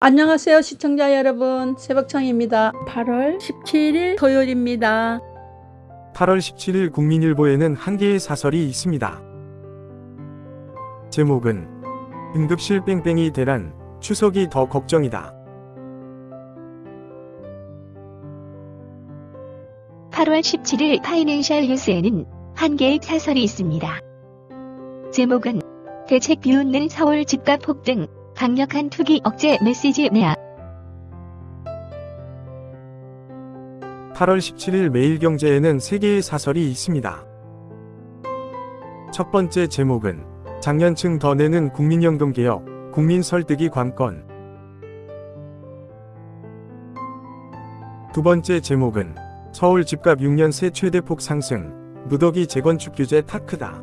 안녕하세요 시청자 여러분 새벽청입니다 8월 17일 토요일입니다 8월 17일 국민일보에는 한 개의 사설이 있습니다. 제목은 응급실 뺑뺑이 대란 추석이 더 걱정이다. 8월 17일 파이낸셜 뉴스에는 한 개의 사설이 있습니다. 제목은 대책 비웃는 서울 집값 폭등, 강력한 투기 억제 메시지 내야 8월 17일 매일경제에는 세 개의 사설이 있습니다. 첫 번째 제목은 장년층 더 내는 국민연금 개혁, 국민 설득이 관건. 두 번째 제목은 서울 집값 6년 새 최대폭 상승, 무더기 재건축 규제 타 크다.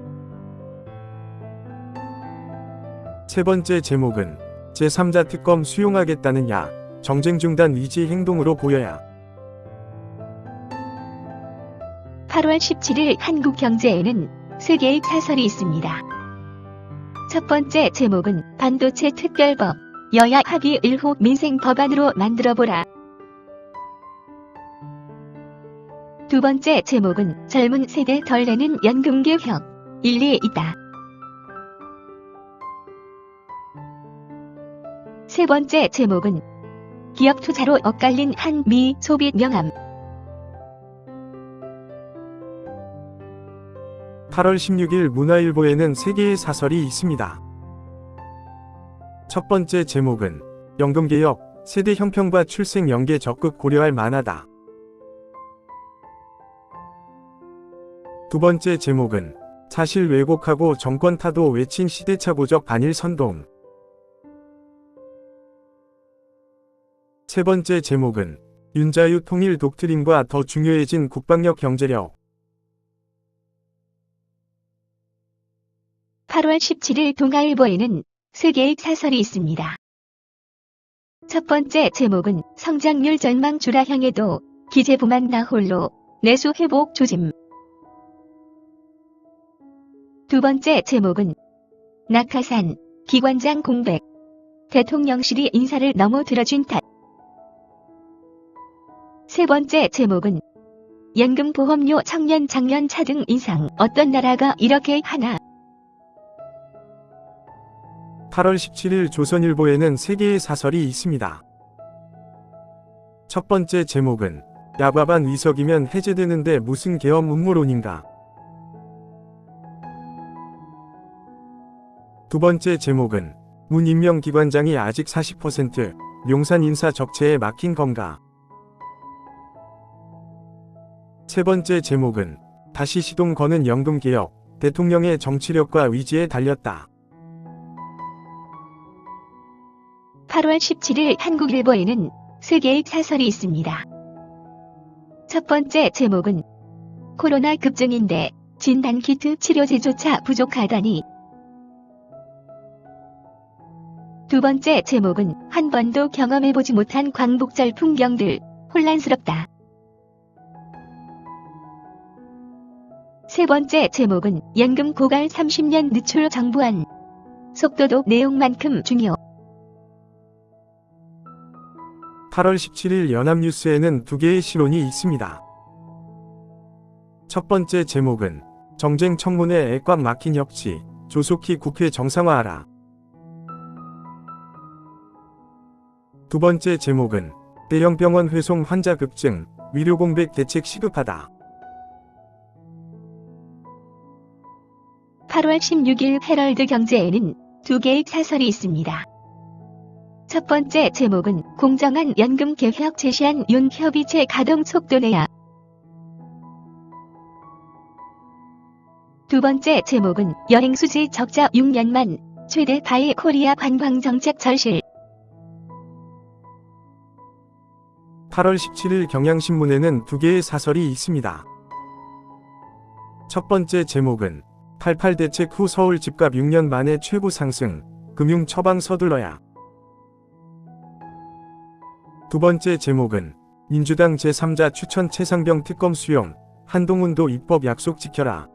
세 번째 제목은 제3자 특검 수용하겠다는 야, 정쟁 중단 의지 행동으로 보여야. 8월 17일 한국 경제에는 세 개의 사설이 있습니다. 첫 번째 제목은 반도체 특별법, 여야 합의 1호 민생 법안으로 만들어보라. 두 번째 제목은 젊은 세대 덜 내는 연금 개혁, 일리 있다. 세 번째 제목은 기업 투자로 엇갈린 한미 소비 명함. 8월 16일 문화일보에는 세 개의 사설이 있습니다. 첫 번째 제목은 연금개혁, 세대 형평과 출생 연계 적극 고려할 만하다. 두 번째 제목은 사실 왜곡하고 정권 타도 외친 시대착오적 반일 선동. 세 번째 제목은 윤자유 통일 독트린과 더 중요해진 국방력 경제력. 8월 17일 동아일보에는 세 개의 사설이 있습니다. 첫 번째 제목은 성장률 전망 주라형에도 기재부만 나 홀로 내수 회복 조짐. 두 번째 제목은 낙하산 기관장 공백 대통령실이 인사를 너무 들어준 탓. 세 번째 제목은 연금보험료 청년 장년차 등 인상 어떤 나라가 이렇게 하나 8월 17일 조선일보에는 세 개의 사설이 있습니다. 첫 번째 제목은 야과반 위석이면 해제되는데 무슨 계엄 음모론인가. 두 번째 제목은 문 임명기관장이 아직 40% 용산 인사 적체에 막힌 건가. 세 번째 제목은 다시 시동 거는 연금개혁, 대통령의 정치력과 의지에 달렸다. 8월 17일 한국일보에는 세 개의 사설이 있습니다. 첫 번째 제목은 코로나 급증인데 진단키트 치료제조차 부족하다니. 두 번째 제목은 한 번도 경험해보지 못한 광복절 풍경들 혼란스럽다. 세 번째 제목은 연금 고갈 30년 늦출 정부안. 속도도 내용만큼 중요. 8월 17일 연합뉴스에는 두 개의 실론이 있습니다. 첫 번째 제목은 정쟁 청문회 애꽉 막힌 혁치, 조속히 국회 정상화하라. 두 번째 제목은 대형 병원 회송 환자 급증, 위료 공백 대책 시급하다. 8월 16일 헤럴드 경제에는 두 개의 사설이 있습니다. 첫 번째 제목은 공정한 연금 개혁 제시한 윤 협의체 가동 속도 내야. 두 번째 제목은 여행 수지 적자 6년만 최대 바이 코리아 관광 정책 절실. 8월 17일 경향신문에는 두 개의 사설이 있습니다. 첫 번째 제목은 88 대책 후 서울 집값 6년 만에 최고 상승, 금융 처방 서둘러야. 두 번째 제목은 민주당 제3자 추천 최상병 특검 수용, 한동훈도 입법 약속 지켜라.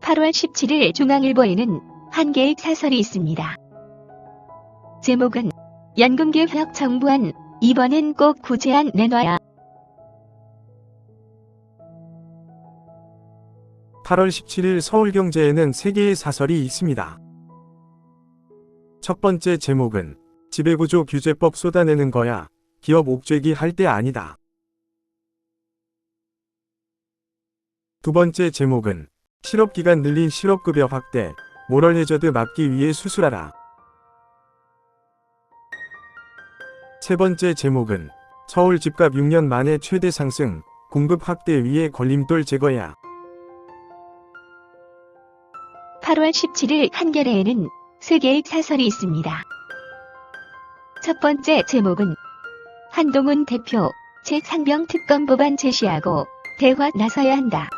8월 17일 중앙일보에는 한 개의 사설이 있습니다. 제목은 연금개혁 정부안 이번엔 꼭 구제안 내놔야 8월 17일 서울경제에는 세 개의 사설이 있습니다. 첫 번째 제목은 지배구조 규제법 쏟아내는 거야. 기업 옥죄기 할 때 아니다. 두 번째 제목은 실업기간 늘린 실업급여 확대, 모럴 해저드 막기 위해 수술하라. 세 번째 제목은 서울 집값 6년 만에 최대 상승, 공급 확대 위에 걸림돌 제거야. 8월 17일 한겨레에는 세 개의 사설이 있습니다. 첫 번째 제목은 한동훈 대표 최상병 특검 법안 제시하고 대화 나서야 한다.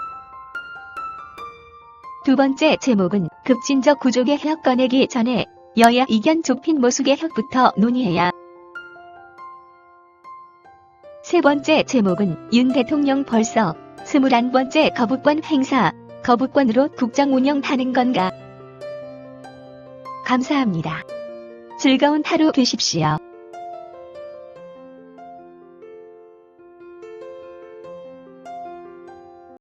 두 번째 제목은 급진적 구조개 혁 꺼내기 전에 여야 이견 좁힌 모수개 혁부터 논의해야. 세 번째 제목은 윤 대통령 벌써 21번째 거부권 행사, 거부권으로 국정 운영하는 건가? 감사합니다. 즐거운 하루 되십시오.